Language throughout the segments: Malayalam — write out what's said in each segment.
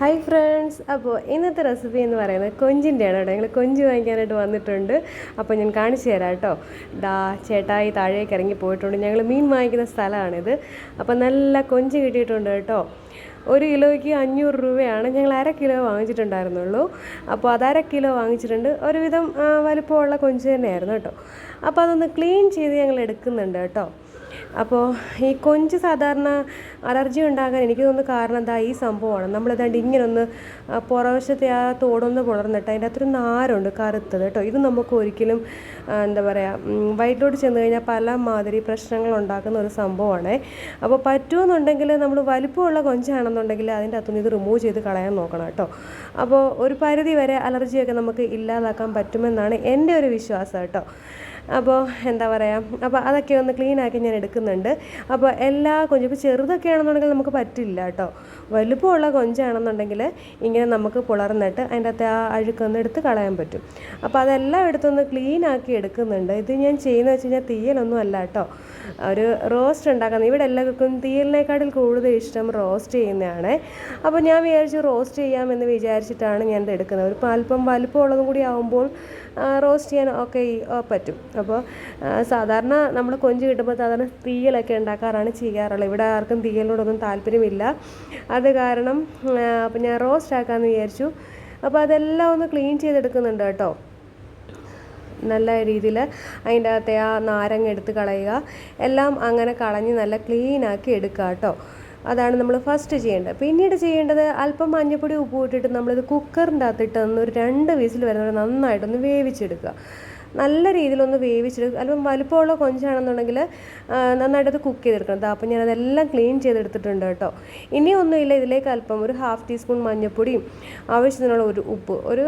ഹായ് ഫ്രണ്ട്സ് അപ്പോൾ ഇന്നത്തെ റെസിപ്പി എന്ന് പറയുന്നത് കൊഞ്ചിന്റെയാണ് കേട്ടോ. ഞങ്ങൾ കൊഞ്ച് വാങ്ങിക്കാനായിട്ട് വന്നിട്ടുണ്ട്. അപ്പോൾ ഞാൻ കാണിച്ചു തരാം കേട്ടോ. ദാ ചേട്ടായി താഴേക്ക് ഇറങ്ങി പോയിട്ടുണ്ട്. ഞങ്ങൾ മീൻ വാങ്ങിക്കുന്ന സ്ഥലമാണിത്. അപ്പോൾ നല്ല കൊഞ്ച് കിട്ടിയിട്ടുണ്ട് കേട്ടോ. ഒരു കിലോയ്ക്ക് അഞ്ഞൂറ് രൂപയാണ്. ഞങ്ങൾ അര കിലോ വാങ്ങിച്ചിട്ടുണ്ടായിരുന്നുള്ളൂ. അപ്പോൾ അത് അര കിലോ വാങ്ങിച്ചിട്ടുണ്ട്. ഒരുവിധം വലിപ്പമുള്ള കൊഞ്ച് തന്നെയായിരുന്നു കേട്ടോ. അപ്പോൾ അതൊന്ന് ക്ലീൻ ചെയ്ത് ഞങ്ങൾ എടുക്കുന്നുണ്ട് കേട്ടോ. അപ്പോൾ ഈ കൊഞ്ച് സാധാരണ അലർജി ഉണ്ടാകാൻ എനിക്ക് തോന്നുന്നു കാരണം എന്താ ഈ സംഭവമാണ്. നമ്മളിതാണ്ട് ഇങ്ങനെ ഒന്ന് ആ, പുറവശത്തെ ആ തോടൊന്ന് പുലർന്നിട്ട് അതിന്റെ അത്ര നാരുണ്ട് കറുത്തത് കേട്ടോ. ഇത് നമുക്ക് ഒരിക്കലും എന്താ പറയുക വയറ്റിലോട്ട് ചെന്ന് കഴിഞ്ഞാൽ പല മാതിരി പ്രശ്നങ്ങൾ ഉണ്ടാക്കുന്ന ഒരു സംഭവമാണ്. അപ്പോൾ പറ്റുമെന്നുണ്ടെങ്കിൽ നമ്മൾ വലിപ്പമുള്ള കൊഞ്ചാണെന്നുണ്ടെങ്കിൽ അതിന്റെ അകത്തുനിന്ന് ഇത് റിമൂവ് ചെയ്ത് കളയാൻ നോക്കണം കേട്ടോ. അപ്പോൾ ഒരു പരിധി വരെ അലർജിയൊക്കെ നമുക്ക് ഇല്ലാതാക്കാൻ പറ്റുമെന്നാണ് എന്റെ ഒരു വിശ്വാസം കേട്ടോ. അപ്പോൾ എന്താ പറയുക അപ്പോൾ അതൊക്കെ ഒന്ന് ക്ലീൻ ആക്കി ഞാൻ എടുക്കുന്നുണ്ട്. അപ്പോൾ എല്ലാ കൊഞ്ചും ഇപ്പോൾ ചെറുതൊക്കെ ആണെന്നുണ്ടെങ്കിൽ നമുക്ക് പറ്റില്ല കേട്ടോ. വലുപ്പമുള്ള കൊഞ്ചാണെന്നുണ്ടെങ്കിൽ ഇങ്ങനെ നമുക്ക് പുളർന്നിട്ട് അതിന്റെ അകത്തെ ആ അഴുക്കൊന്ന് എടുത്ത് കളയാൻ പറ്റും. അപ്പോൾ അതെല്ലാം എടുത്തൊന്ന് ക്ലീൻ ആക്കി എടുക്കുന്നുണ്ട്. ഇത് ഞാൻ ചെയ്യുന്നത് വെച്ച് കഴിഞ്ഞാൽ തീയലൊന്നും അല്ല കേട്ടോ. ഒരു റോസ്റ്റ് ഉണ്ടാക്കുന്നത്. ഇവിടെ എല്ലാവർക്കും തീയലിനേക്കാട്ടിൽ കൂടുതൽ ഇഷ്ടം റോസ്റ്റ് ചെയ്യുന്നതാണ്. അപ്പോൾ ഞാൻ വിചാരിച്ചു റോസ്റ്റ് ചെയ്യാമെന്ന് വിചാരിച്ചിട്ടാണ് ഞാൻ ഇത് എടുക്കുന്നത്. ഒരു അല്പം വലുപ്പമുള്ളതും കൂടി ആകുമ്പോൾ റോസ്റ്റ് ചെയ്യാൻ ഒക്കെ പറ്റും. അപ്പോൾ സാധാരണ നമ്മൾ കൊഞ്ച് കിട്ടുമ്പോൾ സാധാരണ തീയലൊക്കെ ഉണ്ടാക്കാറാണ് ചെയ്യാറുള്ളത്. ഇവിടെ ആർക്കും തീയലിനോടൊന്നും താല്പര്യമില്ല. അത് കാരണം അപ്പം ഞാൻ റോസ്റ്റ് ആക്കാമെന്ന് വിചാരിച്ചു. അപ്പോൾ അതെല്ലാം ഒന്ന് ക്ലീൻ ചെയ്തെടുക്കുന്നുണ്ട് കേട്ടോ. നല്ല രീതിയിൽ അതിന്റെ അകത്തെ ആ നാരങ്ങ എടുത്ത് കളയുക. എല്ലാം അങ്ങനെ കളഞ്ഞ് നല്ല ക്ലീൻ ആക്കി എടുക്കുക കേട്ടോ. അതാണ് നമ്മൾ ഫസ്റ്റ് ചെയ്യേണ്ടത്. പിന്നീട് ചെയ്യേണ്ടത് അല്പം മഞ്ഞപ്പൊടി ഉപ്പ് ഇട്ടിട്ട് നമ്മളിത് കുക്കറിന്റെ അകത്തിട്ട് ഒന്ന് ഒരു രണ്ട് വിസിൽ വരുന്നവരെ നന്നായിട്ടൊന്ന് വേവിച്ചെടുക്കുക. നല്ല രീതിയിലൊന്ന് വേവിച്ചെടുക്കുക അല്പം വലുപ്പമുള്ള കൊഞ്ചാണെന്നുണ്ടെങ്കിൽ നന്നായിട്ട് അത് കുക്ക് ചെയ്തെടുക്കണം. അപ്പം ഞാൻ അതെല്ലാം ക്ലീൻ ചെയ്തെടുത്തിട്ടുണ്ട് കേട്ടോ. ഇനിയൊന്നുമില്ല ഇതിലേക്ക് അല്പം ഒരു ഹാഫ് ടീസ്പൂൺ മഞ്ഞൾപ്പൊടിയും ആവശ്യത്തിനുള്ള ഒരു ഉപ്പ് ഒരു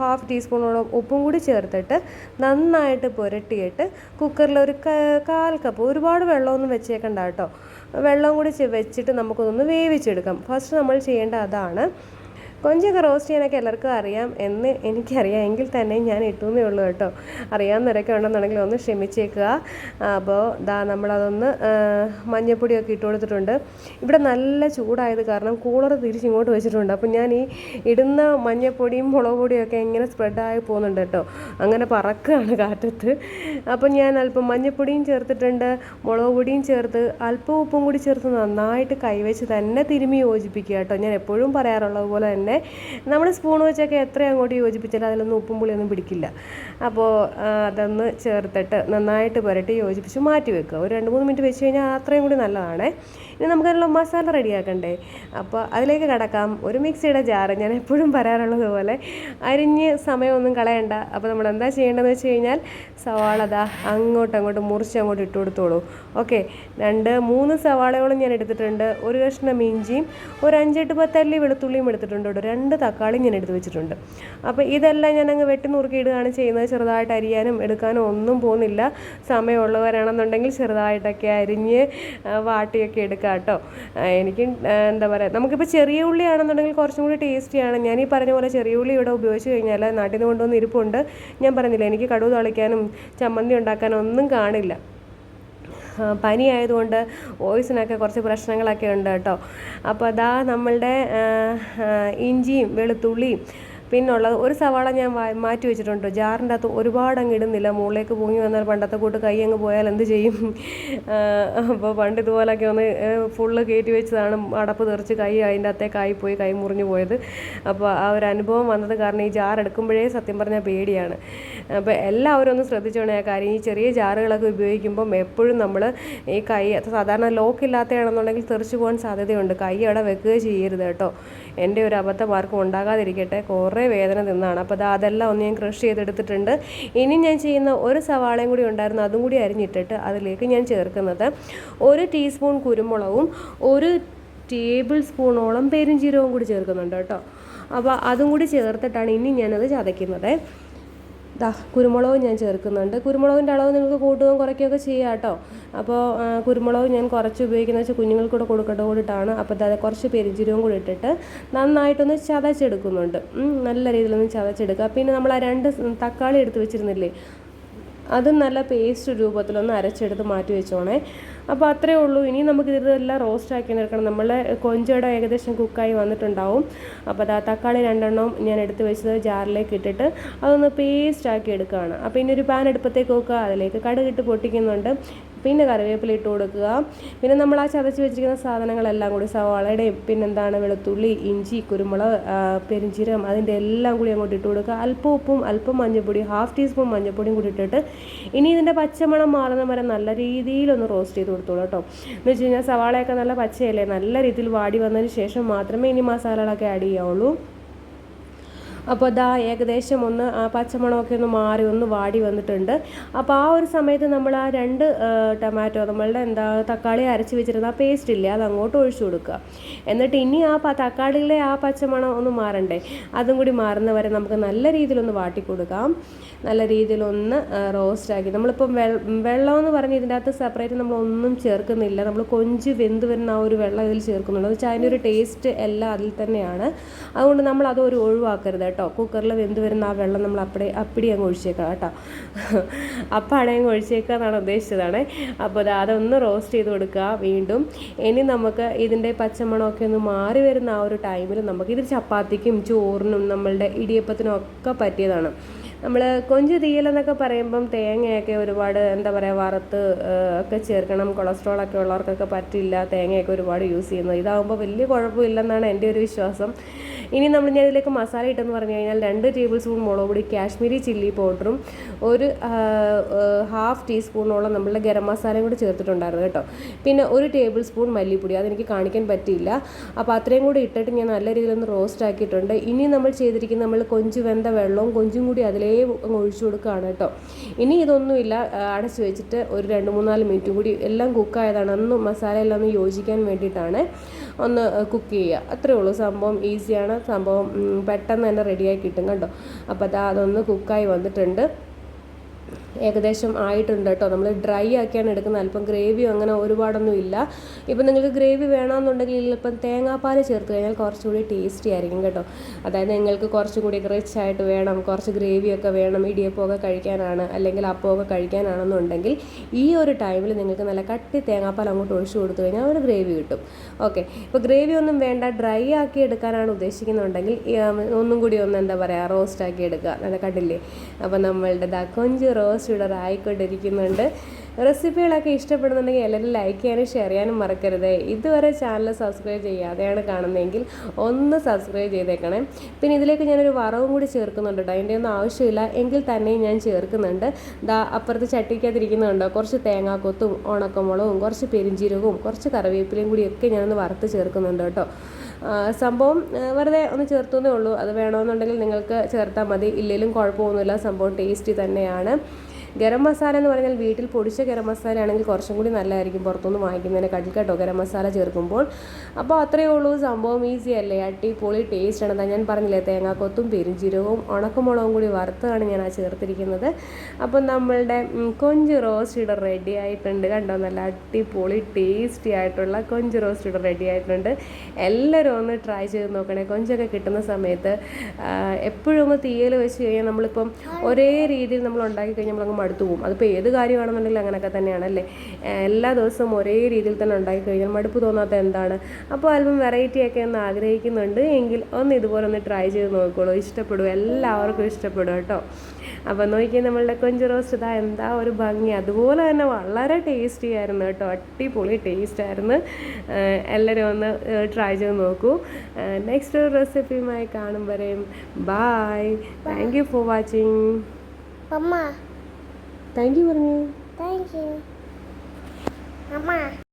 ഹാഫ് ടീസ്പൂണോളം ഉപ്പും കൂടി ചേർത്തിട്ട് നന്നായിട്ട് പുരട്ടിയിട്ട് കുക്കറിൽ ഒരു കാൽ കപ്പ് ഒരുപാട് വെള്ളമൊന്നും വെച്ചേക്കണ്ട കേട്ടോ. വെള്ളം കൂടി വെച്ചിട്ട് നമുക്കൊന്ന് വേവിച്ചെടുക്കാം. ഫസ്റ്റ് നമ്മൾ ചെയ്യേണ്ട അതാണ് കൊഞ്ചൊക്കെ റോസ്റ്റ് ചെയ്യാനൊക്കെ എല്ലാവർക്കും അറിയാം എന്ന് എനിക്കറിയാം. എങ്കിൽ തന്നെ ഞാൻ ഇട്ടുന്നേ ഉള്ളൂ കേട്ടോ. അറിയാവുന്നവരൊക്കെ ഉണ്ടെന്നുണ്ടെങ്കിൽ ഒന്ന് ക്ഷമിച്ചേക്കുക. അപ്പോൾ ദാ നമ്മളതൊന്ന് മഞ്ഞപ്പൊടിയൊക്കെ ഇട്ട് കൊടുത്തിട്ടുണ്ട്. ഇവിടെ നല്ല ചൂടായത് കാരണം കൂളർ തിരിച്ചിങ്ങോട്ട് വെച്ചിട്ടുണ്ട്. അപ്പോൾ ഞാൻ ഈ ഇടുന്ന മഞ്ഞൾപ്പൊടിയും മുളക് പൊടിയൊക്കെ ഇങ്ങനെ സ്പ്രെഡായി പോകുന്നുണ്ട് കേട്ടോ. അങ്ങനെ പറക്കുകയാണ് കാറ്റത്ത്. അപ്പോൾ ഞാൻ അല്പം മഞ്ഞൾപ്പൊടിയും ചേർത്തിട്ടുണ്ട് മുളക് പൊടിയും ചേർത്ത് അല്പം ഉപ്പും കൂടി ചേർത്ത് നന്നായിട്ട് കൈവച്ച് തന്നെ തിരുമി യോജിപ്പിക്കുക കേട്ടോ. ഞാൻ എപ്പോഴും പറയാറുള്ളത് പോലെ തന്നെ നമ്മൾ സ്പൂൺ വെച്ചൊക്കെ എത്ര അങ്ങോട്ട് യോജിപ്പിച്ചാലും അതിലൊന്നും ഉപ്പും പുളിയൊന്നും പിടിക്കില്ല. അപ്പോൾ അതൊന്ന് ചേർത്തിട്ട് നന്നായിട്ട് പുരട്ടി യോജിപ്പിച്ച് മാറ്റി വെക്കുക. ഒരു രണ്ട് മൂന്ന് മിനിറ്റ് വെച്ച് കഴിഞ്ഞാൽ അത്രയും കൂടി നല്ലതാണ്. ഇനി നമുക്കതിനുള്ള മസാല റെഡിയാക്കണ്ടേ അപ്പോൾ അതിലേക്ക് കടക്കാം. ഒരു മിക്സിയുടെ ജാറ് ഞാൻ എപ്പോഴും പറയാറുള്ളത് പോലെ അരിഞ്ഞ് സമയമൊന്നും കളയണ്ട. അപ്പോൾ നമ്മൾ എന്താ ചെയ്യേണ്ടതെന്ന് വെച്ച് കഴിഞ്ഞാൽ സവാള ദാ അങ്ങോട്ട് അങ്ങോട്ട് മുറിച്ച് അങ്ങോട്ട് ഇട്ട് കൊടുത്തോളൂ. ഓക്കെ. രണ്ട് മൂന്ന് സവാളയോളം ഞാൻ എടുത്തിട്ടുണ്ട്. ഒരു കഷ്ണം ഇഞ്ചിയും ഒരു അഞ്ചെട്ട് പത്തല്ലി വെളുത്തുള്ളിയും എടുത്തിട്ടുണ്ട് രണ്ട് തക്കാളി ഞാൻ എടുത്ത് വെച്ചിട്ടുണ്ട്. അപ്പോൾ ഇതെല്ലാം ഞാൻ അങ്ങ് വെട്ടി നുറുക്കി ഇടുകയാണ് ചെയ്യുന്നത്. ചെറുതായിട്ട് അരിയാനും എടുക്കാനും ഒന്നും പോകുന്നില്ല. സമയമുള്ളവരാണെന്നുണ്ടെങ്കിൽ ചെറുതായിട്ടൊക്കെ അരിഞ്ഞ് വാട്ടിയൊക്കെ എടുക്കാം കേട്ടോ. എനിക്ക് എന്താ പറയുക നമുക്കിപ്പോൾ ചെറിയ ഉള്ളിയാണെന്നുണ്ടെങ്കിൽ കുറച്ചും കൂടി ടേസ്റ്റിയാണ് ഞാൻ ഈ പറഞ്ഞ പോലെ ചെറിയ ഉള്ളി ഇവിടെ ഉപയോഗിച്ച് കഴിഞ്ഞാൽ നാട്ടിൽ നിന്ന് കൊണ്ടുവന്ന് ഇരിപ്പുണ്ട്. ഞാൻ പറഞ്ഞില്ല എനിക്ക് കടുവ് തളിക്കാനും ചമ്മന്തി ഉണ്ടാക്കാനും ഒന്നും കാണില്ല. ആ, പനി ആയതുകൊണ്ട് വോയിസിനൊക്കെ കുറച്ച് പ്രശ്നങ്ങളൊക്കെ ഉണ്ട് കേട്ടോ. അപ്പോൾ അതാ നമ്മളുടെ ഇഞ്ചിയും വെളുത്തുള്ളിയും പിന്നുള്ളത് ഒരു സവാള ഞാൻ മാറ്റി വെച്ചിട്ടുണ്ട്. ജാറിന്റെ അകത്ത് ഒരുപാട് അങ്ങ് ഇടുന്നില്ല. മുകളിലേക്ക് പൊങ്ങി വന്നാൽ പണ്ടത്തെ കൂട്ട് കൈ അങ്ങ് പോയാൽ എന്ത് ചെയ്യും? അപ്പോൾ പണ്ട് ഇതുപോലൊക്കെ ഒന്ന് ഫുള്ള് കയറ്റി വെച്ചതാണ് അടപ്പ് തെറിച്ച് കൈ അതിന്റെ അകത്തേക്കായി പോയി കൈ മുറിഞ്ഞു പോയത്. അപ്പോൾ ആ ഒരു അനുഭവം വന്നത് കാരണം ഈ ജാർ എടുക്കുമ്പോഴേ സത്യം പറഞ്ഞാൽ പേടിയാണ്. അപ്പോൾ എല്ലാവരും ഒന്ന് ശ്രദ്ധിച്ചോണേ ആ കാര്യം. ഈ ചെറിയ ജാറുകളൊക്കെ ഉപയോഗിക്കുമ്പം എപ്പോഴും നമ്മൾ ഈ കൈ സാധാരണ ലോക്ക് ഇല്ലാത്തതാണെന്നുണ്ടെങ്കിൽ തെറിച്ചു പോകാൻ സാധ്യതയുണ്ട്. കൈ അവിടെ വെക്കുക ചെയ്യരുത് കേട്ടോ. എന്റെ ഒരു അബദ്ധം ആർക്കും ഉണ്ടാകാതിരിക്കട്ടെ. കുറേ വേദന നിന്നാണ് അപ്പോൾ അത് അതെല്ലാം ഒന്ന് ഞാൻ ക്രഷ് ചെയ്തെടുത്തിട്ടുണ്ട്. ഇനി ഞാൻ ചെയ്യുന്ന ഒരു സവാളയും കൂടി ഉണ്ടായിരുന്നു. അതും കൂടി അരിഞ്ഞിട്ടിട്ട് അതിലേക്ക് ഞാൻ ചേർക്കുന്നത് ഒരു ടീസ്പൂൺ കുരുമുളകും ഒരു ടേബിൾ സ്പൂണോളം പെരുംജീരകവും കൂടി ചേർക്കുന്നുണ്ട് കേട്ടോ. അപ്പോൾ അതും കൂടി ചേർത്തിട്ടാണ് ഇനി ഞാനത് ചതയ്ക്കുന്നത്. ദാ കുരുമുളകും ഞാൻ ചേർക്കുന്നുണ്ട്. കുരുമുളകിന്റെ അളവ് നിങ്ങൾക്ക് കൂട്ടുകയും കുറയ്ക്കുകയൊക്കെ ചെയ്യാം കേട്ടോ. അപ്പോൾ കുരുമുളകും ഞാൻ കുറച്ച് ഉപയോഗിക്കുന്നത് വെച്ചാൽ കുഞ്ഞുങ്ങൾക്ക് കൂടെ കൊടുക്കേണ്ട കൂടിയിട്ടാണ്. അപ്പോൾ അതായത് കുറച്ച് പെരിഞ്ചീരവും കൂടി ഇട്ടിട്ട് നന്നായിട്ടൊന്ന് ചതച്ചെടുക്കുന്നുണ്ട്. നല്ല രീതിയിലൊന്ന് ചതച്ചെടുക്കുക. പിന്നെ നമ്മൾ ആ രണ്ട് തക്കാളി എടുത്ത് വെച്ചിരുന്നില്ലേ അതും നല്ല പേസ്റ്റ് രൂപത്തിലൊന്ന് അരച്ചെടുത്ത് മാറ്റി വെച്ചോണേ. അപ്പോൾ അത്രേ ഉള്ളൂ. ഇനി നമുക്ക് ഇതെല്ലാം റോസ്റ്റ് ആക്കി എടുക്കണം. നമ്മളെ കൊഞ്ചയുടെ ഏകദേശം കുക്കായി വന്നിട്ടുണ്ടാവും. അപ്പോൾ അതാ തക്കാളി രണ്ടെണ്ണം ഞാൻ എടുത്ത് വെച്ചത് ജാറിലേക്ക് ഇട്ടിട്ട് അതൊന്ന് പേസ്റ്റ് ആക്കി എടുക്കുകയാണ് അപ്പോൾ ഇനി ഒരു പാൻ എടുപ്പത്തേക്ക് വെക്കുക. അതിലേക്ക് കടുകിട്ട് പൊട്ടിക്കുന്നുണ്ട്. പിന്നെ കറിവേപ്പില ഇട്ട് കൊടുക്കുക. പിന്നെ നമ്മൾ ആ ചതച്ച് വെച്ചിരിക്കുന്ന സാധനങ്ങളെല്ലാം കൂടി സവാളയുടെയും പിന്നെന്താണ് വെളുത്തുള്ളി ഇഞ്ചി കുരുമുളക് പെരിഞ്ചീരം അതിന്റെ എല്ലാം കൂടി അങ്ങോട്ട് ഇട്ട് കൊടുക്കുക. അല്പം ഉപ്പും അല്പം മഞ്ഞൾപ്പൊടി ഹാഫ് ടീസ്പൂൺ മഞ്ഞൾപ്പൊടിയും കൂടി ഇട്ടിട്ട് ഇനി ഇതിന്റെ പച്ചമണം മാറുന്ന വരെ നല്ല രീതിയിലൊന്ന് റോസ്റ്റ് ചെയ്ത് കൊടുത്തോളൂ കേട്ടോ. എന്ന് വെച്ച് കഴിഞ്ഞാൽ സവാളയൊക്കെ നല്ല പച്ചയല്ലേ? നല്ല രീതിയിൽ വാടി വന്നതിന് ശേഷം മാത്രമേ ഇനി മസാലകളൊക്കെ ആഡ് ചെയ്യാവുള്ളൂ. അപ്പോൾ ദാ ഏകദേശം ഒന്ന് ആ പച്ചമുളകൊക്കെ ഒന്ന് മാറി ഒന്ന് വാടി വന്നിട്ടുണ്ട്. അപ്പോൾ ആ ഒരു സമയത്ത് നമ്മൾ ആ രണ്ട് ടൊമാറ്റോ നമ്മളുടെ എന്താ തക്കാളി അരച്ച് വെച്ചിരുന്ന ആ പേസ്റ്റ് ഇല്ലേ അത് അങ്ങോട്ട് ഒഴിച്ചു കൊടുക്കുക. എന്നിട്ട് ഇനി ആ തക്കാളിയിലെ ആ പച്ചമണം ഒന്ന് മാറണ്ടേ അതും കൂടി മാറുന്നവരെ നമുക്ക് നല്ല രീതിയിലൊന്ന് വാട്ടി കൊടുക്കാം. നല്ല രീതിയിലൊന്ന് റോസ്റ്റ് ആക്കി. നമ്മളിപ്പം വെള്ളം എന്ന് പറഞ്ഞ് ഇതിന്റെ അകത്ത് സെപ്പറേറ്റ് നമ്മളൊന്നും ചേർക്കുന്നില്ല. നമ്മൾ കൊഞ്ച് വെന്ത് വരുന്ന ആ ഒരു വെള്ളം ഇതിൽ ചേർക്കുന്നുണ്ട് എന്ന് വെച്ചാൽ അതിന്റെ ഒരു ടേസ്റ്റ് എല്ലാം അതിൽ തന്നെയാണ്. അതുകൊണ്ട് നമ്മൾ അത് ഒരു ഒഴിവാക്കരുത് കേട്ടോ. കുക്കറിൽ വെന്ത് വരുന്ന ആ വെള്ളം നമ്മൾ അപ്പടി അപ്പിടി അങ്ങ് ഒഴിച്ചേക്കാം കേട്ടോ. അപ്പാടെ അങ്ങ് ഒഴിച്ചേക്കുക എന്നാണ് ഉദ്ദേശിച്ചതാണ്. അപ്പോൾ അത് അതൊന്ന് റോസ്റ്റ് ചെയ്ത് കൊടുക്കുക വീണ്ടും. ഇനി നമുക്ക് ഇതിന്റെ പച്ചമണമൊക്കെ ഒന്ന് മാറി വരുന്ന ആ ഒരു ടൈമിൽ നമുക്ക് ഇത് ചപ്പാത്തിക്കും ചോറിനും നമ്മളുടെ ഇടിയപ്പത്തിനും ഒക്കെ പറ്റിയതാണ്. നമ്മൾ കൊഞ്ച് തീയലെന്നൊക്കെ പറയുമ്പം തേങ്ങയൊക്കെ ഒരുപാട് എന്താ പറയുക വറുത്ത് ഒക്കെ ചേർക്കണം. കൊളസ്ട്രോൾ ഒക്കെ ഉള്ളവർക്കൊക്കെ പറ്റില്ല. തേങ്ങയൊക്കെ ഒരുപാട് യൂസ് ചെയ്യുന്നത്. ഇതാകുമ്പോൾ വലിയ കുഴപ്പമില്ലെന്നാണ് എന്റെ ഒരു വിശ്വാസം. ഇനി നമ്മൾ ഞാൻ ഇതിലേക്ക് മസാല ഇട്ടെന്ന് പറഞ്ഞു കഴിഞ്ഞാൽ രണ്ട് ടേബിൾ സ്പൂൺ മുളക് പൊടി കാശ്മീരി ചില്ലി പൗഡറും ഒരു ഹാഫ് ടീസ്പൂണോളം നമ്മളുടെ ഗരം മസാലയും കൂടി ചേർത്തിട്ടുണ്ടായിരുന്നു കേട്ടോ. പിന്നെ ഒരു ടേബിൾ സ്പൂൺ മല്ലിപ്പൊടി അതെനിക്ക് കാണിക്കാൻ പറ്റിയില്ല. അപ്പോൾ അത്രയും കൂടി ഇട്ടിട്ട് ഞാൻ നല്ല രീതിയിൽ ഒന്ന് റോസ്റ്റ് ആക്കിയിട്ടുണ്ട്. ഇനി നമ്മൾ ചെയ്തിരിക്കുന്ന നമ്മൾ കൊഞ്ച് വെന്ത വെള്ളവും കൊഞ്ചും കൂടി അതിലേ ഒഴിച്ചു കൊടുക്കുകയാണ് കേട്ടോ. ഇനി ഇതൊന്നുമില്ല അടച്ചു വെച്ചിട്ട് ഒരു രണ്ട് മൂന്നാൽ മിനിറ്റ് കൂടി എല്ലാം കുക്കായതാണ് ഒന്ന് മസാല എല്ലാം ഒന്ന് യോജിക്കാൻ വേണ്ടിയിട്ടാണ് ഒന്ന് കുക്ക് ചെയ്യുക. അത്രേ ഉള്ളൂ. സംഭവം ഈസിയാണ് സംഭവം പെട്ടെന്ന് തന്നെ റെഡിയായി കിട്ടും കണ്ടോ? അപ്പോൾ അതാ അതൊന്ന് കുക്കായി വന്നിട്ടുണ്ട്. ഏകദേശം ആയിട്ടുണ്ട് കേട്ടോ. നമ്മൾ ഡ്രൈ ആക്കിയാണ് എടുക്കുന്നത്. അല്പം ഗ്രേവിയോ അങ്ങനെ ഒരുപാടൊന്നും ഇല്ല. ഇപ്പം നിങ്ങൾക്ക് ഗ്രേവി വേണമെന്നുണ്ടെങ്കിൽ ഇപ്പം തേങ്ങാപ്പാൽ ചേർത്ത് കഴിഞ്ഞാൽ കുറച്ചുകൂടി ടേസ്റ്റി ആയിരിക്കും കേട്ടോ. അതായത് നിങ്ങൾക്ക് കുറച്ചും കൂടി റിച്ച് ആയിട്ട് വേണം കുറച്ച് ഗ്രേവിയൊക്കെ വേണം ഇടിയപ്പമൊക്കെ കഴിക്കാനാണ് അല്ലെങ്കിൽ അപ്പമൊക്കെ കഴിക്കാനാണെന്നുണ്ടെങ്കിൽ ഈ ഒരു ടൈമിൽ നിങ്ങൾക്ക് നല്ല കട്ടി തേങ്ങാപ്പാൽ അങ്ങോട്ട് ഒഴിച്ചു കൊടുത്തു കഴിഞ്ഞാൽ ഒരു ഗ്രേവി കിട്ടും. ഓക്കെ ഇപ്പോൾ ഗ്രേവി ഒന്നും വേണ്ട ഡ്രൈ ആക്കി എടുക്കാനാണ് ഉദ്ദേശിക്കുന്നുണ്ടെങ്കിൽ ഒന്നും കൂടി ഒന്ന് എന്താ പറയുക റോസ്റ്റ് ആക്കി എടുക്കുക. നല്ല കണ്ടില്ലേ? അപ്പോൾ നമ്മളുടെ ദാ കൊഞ്ച് റോസ്റ്റ് ഇവിടെ ആയിക്കൊണ്ടിരിക്കുന്നുണ്ട് റെസിപ്പികളൊക്കെ ഇഷ്ടപ്പെടുന്നുണ്ടെങ്കിൽ എല്ലാവരും ലൈക്ക് ചെയ്യാനും ഷെയർ ചെയ്യാനും മറക്കരുത്. ഇതുവരെ ചാനൽ സബ്സ്ക്രൈബ് ചെയ്യാതെയാണ് കാണുന്നതെങ്കിൽ ഒന്ന് സബ്സ്ക്രൈബ് ചെയ്തേക്കണേ. പിന്നെ ഇതിലേക്ക് ഞാനൊരു വറവും കൂടി ചേർക്കുന്നുണ്ട് കേട്ടോ അതിന്റെ ഒന്നും ആവശ്യമില്ല. എങ്കിൽ തന്നെയും ഞാൻ ചേർക്കുന്നുണ്ട്. ദാ അപ്പുറത്ത് ചട്ടിക്കകത്തിരിക്കുന്നുണ്ടോ. കുറച്ച് തേങ്ങാക്കൊത്തും ഉണക്കമുളകും കുറച്ച് പെരിഞ്ചീരകവും കുറച്ച് കറിവേപ്പിലയും കൂടിയൊക്കെ ഞാനൊന്ന് വറുത്ത് ചേർക്കുന്നുണ്ട് കേട്ടോ സംഭവം വെറുതെ ഒന്ന് ചേർത്തുന്നേ ഉള്ളൂ. അത് വേണമെന്നുണ്ടെങ്കിൽ നിങ്ങൾക്ക് ചേർത്താൽ മതി. ഇല്ലെങ്കിലും കുഴപ്പമൊന്നുമില്ല. സംഭവം ടേസ്റ്റി തന്നെയാണ്. ഗരം മസാല എന്ന് പറഞ്ഞാൽ വീട്ടിൽ പൊടിച്ച ഗരം മസാല ആണെങ്കിൽ കുറച്ചും കൂടി നല്ലതായിരിക്കും. പുറത്തുനിന്ന് വാങ്ങിക്കുന്നതിനെ കടൽ കേട്ടോ ഗരം മസാല ചേർക്കുമ്പോൾ. അപ്പോൾ അത്രയേ ഉള്ളൂ. സംഭവം ഈസി അല്ലേ? അടിപൊളി ടേസ്റ്റ് ആണ്. ഞാൻ പറഞ്ഞില്ലേ തേങ്ങാക്കൊത്തും പെരുംജീരകവും ഉണക്കമുളകും കൂടി വറുത്താണ് ഞാൻ ആ ചേർത്തിരിക്കുന്നത്. അപ്പം നമ്മളുടെ കൊഞ്ച് റോസ്റ്റ് ഇവിടെ റെഡി ആയിട്ടുണ്ട് കണ്ടോ? നല്ല അടിപൊളി ടേസ്റ്റി ആയിട്ടുള്ള കൊഞ്ച് റോസ്റ്റ് ഇവിടെ റെഡി ആയിട്ടുണ്ട്. എല്ലാവരും ഒന്ന് ട്രൈ ചെയ്ത് നോക്കണേ. കൊഞ്ചൊക്കെ കിട്ടുന്ന സമയത്ത് എപ്പോഴും ഒന്ന് തീയൽ വെച്ച് കഴിഞ്ഞാൽ നമ്മളിപ്പം ഒരേ രീതിയിൽ നമ്മൾ ഉണ്ടാക്കി കഴിഞ്ഞാൽ നമ്മളങ്ങ് മടുത്തു പോകും. അതിപ്പോൾ ഏത് കാര്യമാണെന്നുണ്ടെങ്കിലും അങ്ങനെയൊക്കെ തന്നെയാണല്ലേ? എല്ലാ ദിവസവും ഒരേ രീതിയിൽ തന്നെ ഉണ്ടാക്കി കഴിഞ്ഞാൽ മടുപ്പ് തോന്നാത്ത എന്താണ്? അപ്പോൾ അല്പം വെറൈറ്റിയൊക്കെ ഒന്ന് ആഗ്രഹിക്കുന്നുണ്ട്. എങ്കിൽ ഒന്ന് ഇതുപോലെ ഒന്ന് ട്രൈ ചെയ്ത് നോക്കിക്കോളൂ ഇഷ്ടപ്പെടും. എല്ലാവർക്കും ഇഷ്ടപ്പെടും കേട്ടോ. അപ്പോൾ നോക്കിയാൽ നമ്മളുടെ കൊഞ്ച് റോസ്റ്റ് ഇതാ എന്താ ഒരു ഭംഗി. അതുപോലെ തന്നെ വളരെ ടേസ്റ്റി ആയിരുന്നു കേട്ടോ. അടിപൊളി ടേസ്റ്റ് ആയിരുന്നു. എല്ലാവരും ഒന്ന് ട്രൈ ചെയ്ത് നോക്കൂ. നെക്സ്റ്റ് റെസിപ്പിയുമായി കാണും വരെയും. Bye thank you for watching Mama, thank you പറഞ്ഞു thank you. Mama.